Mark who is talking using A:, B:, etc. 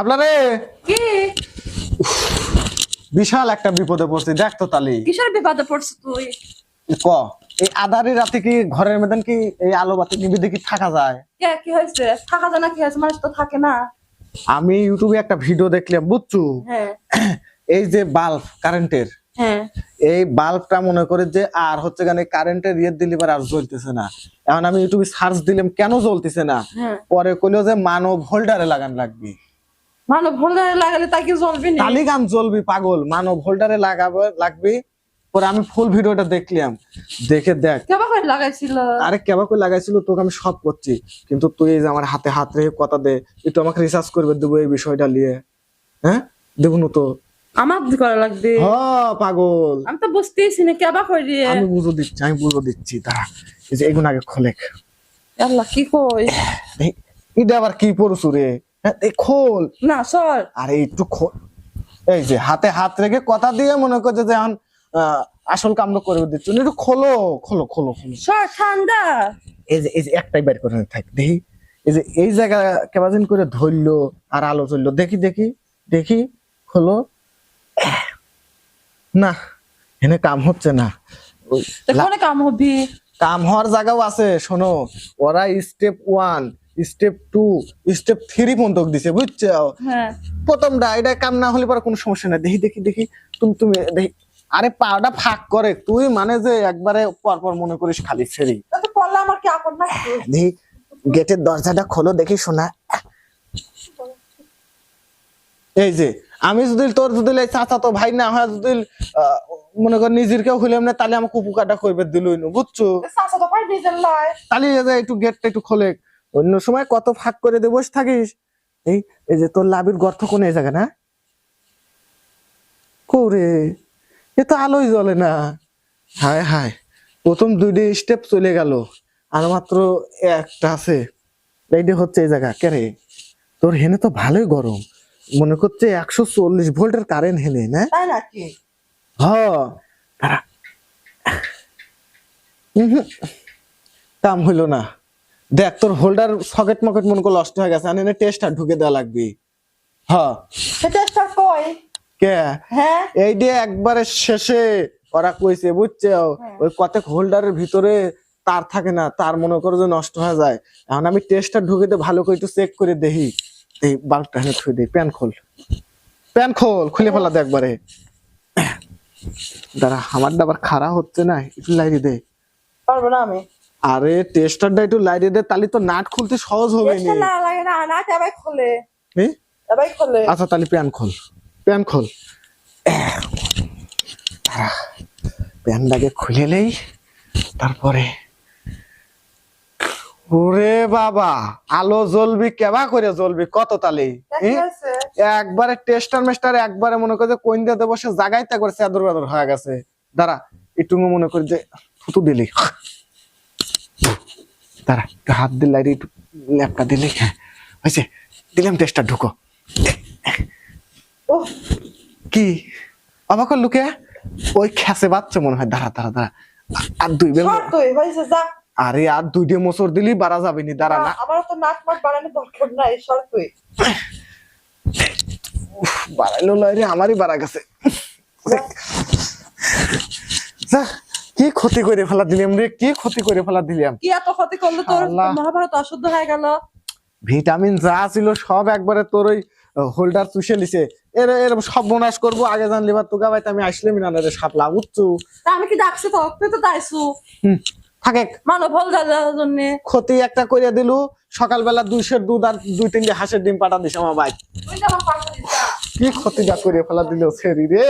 A: আপনারে
B: কি?
A: বিশাল একটা বিপদে পড়ছি দেখ তো তালি।
B: কিসের বিপদে পড়ছিস তুই?
A: ক এই আধারি রাতে কি ঘরের মধ্যে কি এই আলো বাতি নিবিদে কি থাকা যায়?
B: কে কি হয়েছে? থাকা জানা কি হয়েছে? মানুষ তো থাকে না।
A: আমি ইউটিউবে একটা ভিডিও দেখলাম বুঝছু?
B: হ্যাঁ।
A: এই যে বাল্ব কারেন্টের।
B: হ্যাঁ।
A: এই বাল্বটা মনে করে যে আর হচ্ছে গানে কারেন্টের ইয়ে দিলে আর জ্বলতেছে না। এখন আমি ইউটিউবে সার্চ দিলাম কেন জ্বলতেছে না?
B: হ্যাঁ।
A: পরে কইলো যে মানব হোল্ডারে লাগান লাগবে।
B: ভালো ভোল্ডারে লাগালে তাই কি জ্বলবি না?
A: তালি গান জ্বলবি পাগল। মানব হোল্ডারে লাগাবে লাগবে। পরে আমি ফুল ভিডিওটা দেখলাম। দেখে দেখ।
B: কেবা করে লাগাইছিল?
A: আরে কেবা করে লাগাইছিল তোকে আমি সব করছি। কিন্তু তুই এই যে আমার হাতে হাত রেখে কথা দে একটু আমাকে রিসার্চ করবে দেবো এই বিষয়টা নিয়ে। হ্যাঁ? দেবো তো।
B: আমার দি করা লাগবে?
A: হ পাগল।
B: আমি তো বুঝতেইছি না কেবা করি?
A: আমি বুঝো দিচ্ছি আমি বুঝো দিচ্ছি তারা এই যে এগুলো আগে খোলেক।
B: আল্লাহ কি কই
A: এটা আবার কি পড়ছু রে? খোল।
B: না সর।
A: আরে একটু খোল। এই যে হাতে হাত রেখে কথা দিয়ে মনে করছে যে এখন আসল কামড় করে দিচ্ছ। একটু খোলো খোলো খোলো খোলো।
B: সর ঠান্ডা।
A: এই যে এই যে একটাই বের করে থাক দেখি। এই যে এই জায়গা কেবাদিন করে ধরলো আর আলো চলল দেখি দেখি দেখি খোলো। না এনে কাম হচ্ছে না।
B: কাম হবি?
A: কাম হওয়ার জায়গাও আছে শোনো। ওরা step one step two step three পর্যন্ত দিছে বুঝছ?
B: হ্যাঁ।
A: প্রথমটা এটা কাম না হলে পরে কোনো সমস্যা নাই। দেখি দেখি দেখি তুমি তুমি দেখি। আরে পাওটা ফাঁক করে। তুই মানে যে একবারে পরপর মনে করিস খালি ছেড়ি গেটের দরজাটা খোলো দেখি শোনা। এই যে আমি যদি তোর যদি চাচা তো ভাই না হয় যদি আহ, মনে কর নিজের কেউ হইলাম না তাহলে আমাকে উপকারটা করবে দিলই না বুঝছ তাহলে একটু গেটটা একটু খোলে। অন্য সময় কত ফাঁক করে দিয়ে বসে থাকিস? এই এই যে তোর লাভের গর্ত কোন এই জায়গা না? কোরে এ তো আলোই জ্বলে না। হায় হায় প্রথম দুইটি স্টেপ চলে গেল আর মাত্র একটা আছে। এইটা হচ্ছে এই জায়গা কেরে তোর হেনে তো ভালোই গরম। মনে করছে একশো চল্লিশ ভোল্টের কারেন্ট হেনে না?
B: তাই নাকি?
A: হ। কাম হইল না। দেখ তোর হোল্ডার সকেট মকেট মনে করে নষ্ট হয়ে গেছে আনে টেস্টার ঢুকে দেওয়া লাগবে। হ
B: সেটা স্টার্ট কই?
A: কে?
B: হ্যাঁ।
A: এই যে একবারে শেষে ওরা কইছে বুঝছে? ওই কতক হোল্ডারের ভিতরে তার থাকে না তার মনে করো যে নষ্ট হয়ে যায়। এখন আমি টেস্টার ঢুকে দিয়ে ভালো করে একটু চেক করে দেখি। এই বাল্বটা এনে থুই দিই প্যান খোল। প্যান খোল খুলে ফেলা দে একবারে। দাঁড়া আমারটা আবার খারাপ হচ্ছে না একটু লাইটে দে।
B: পারব না আমি?
A: আরে টেস্টারটা একটু লাইটে দে তাহলে তো নাট খুলতে সহজ হবে নি।
B: না লাগে না না এবাই খোলে।
A: এই?
B: এবাই খোলে।
A: আচ্ছা তাহলে প্যান খোল প্যান খোল। প্যানটাকে খুলে নেই তারপরে ওরে বাবা আলো জ্বলবি কেবা করে জ্বলবি কত তালে? একবারে টেস্টার মেস্টার একবারে মনে করে যে কোন দিয়ে দেবো সে জাগাইতে করে চাদর বাদর হয়ে গেছে। দাঁড়া একটু মনে করি যে থুতু দিলি। একটু হাত দিলাই একটু ল্যাপটা দিলি হ্যাঁ হয়েছে? দিলাম টেস্টার ঢুকো।
B: ও
A: কি? অবাক লুকে ওই খেসে বাচ্চা মনে হয়। দাঁড়া দাঁড়া দাঁড়া। আর দুই বেল আরে আর দুইটে মোচর দিলি বাড়া যাবে নি দাঁড়া না।
B: আমার তো নাক মাট বাড়ানোর দরকার নাই সর তুই
A: উফ, বাড়াইলো লয় রে আমারই বাড়া গেছে। যা, কি ক্ষতি করে ফেলা দিলাম রে? কি ক্ষতি করে ফেলা দিলাম?
B: কি এত ক্ষতি করল তোর মহাভারত অশুদ্ধ হয়ে গেল?
A: ভিটামিন যা ছিল সব একবারে তোর ওই হোল্ডার চুষে লিছে এর এর সব বোনাস করব আগে জানলি বা তোকে ভাই আমি আসলে না রে বুঝছ
B: তা আমি কি ডাকছি তো? তুই তো
A: হুম, থাকে
B: মানব ভুল যাওয়ার জন্য।
A: ক্ষতি একটা করে দিলু সকালবেলা দুইশের দুধ আর দুই তিনটে হাঁসের ডিম পাঠা দিস আমার ভাই। কি ক্ষতিটা করে ফেলা দিল সেরি রে?